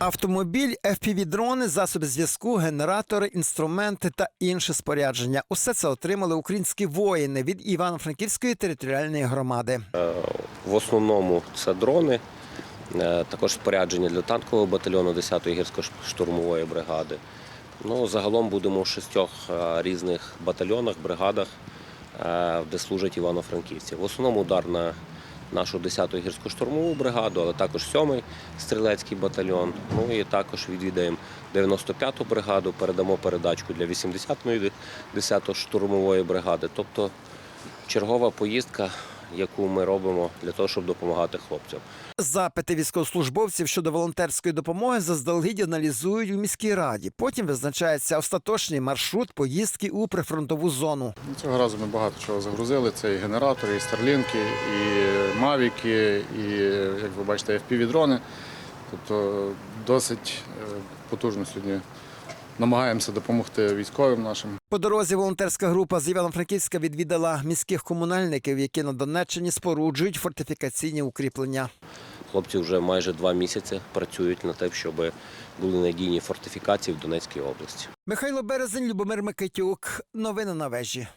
Автомобіль, FPV-дрони, засоби зв'язку, генератори, інструменти та інше спорядження. Усе це отримали українські воїни від Івано-Франківської територіальної громади. В основному це дрони, е, також спорядження для танкового батальйону 10-ї гірсько-штурмової бригади. Ну, загалом будемо в шістьох е, різних батальйонах, бригадах, е, де служать івано-франківці. В основному удар на нашу 10-ту гірсько-штурмову бригаду, але також 7-й стрілецький батальйон. Ну і також відвідаємо 95-ту бригаду, передамо передачку для 80-ї 10-ї штурмової бригади. Тобто чергова поїздка, яку ми робимо для того, щоб допомагати хлопцям. Запити військовослужбовців щодо волонтерської допомоги заздалегідь аналізують у міській раді. Потім визначається остаточний маршрут поїздки у прифронтову зону. Ну, Цього разу ми багато чого загрузили. Це і генератори, і старлінки, і мавіки, і, як ви бачите, FPV-дрони. Тобто досить е, потужно сьогодні намагаємося допомогти військовим нашим. По дорозі волонтерська група з Івано-Франківська відвідала міських комунальників, які на Донеччині споруджують фортифікаційні укріплення. Хлопці вже майже два місяці працюють над те, щоб були надійні фортифікації в Донецькій області. Михайло Березень, Любомир Микитюк. Новини на вежі.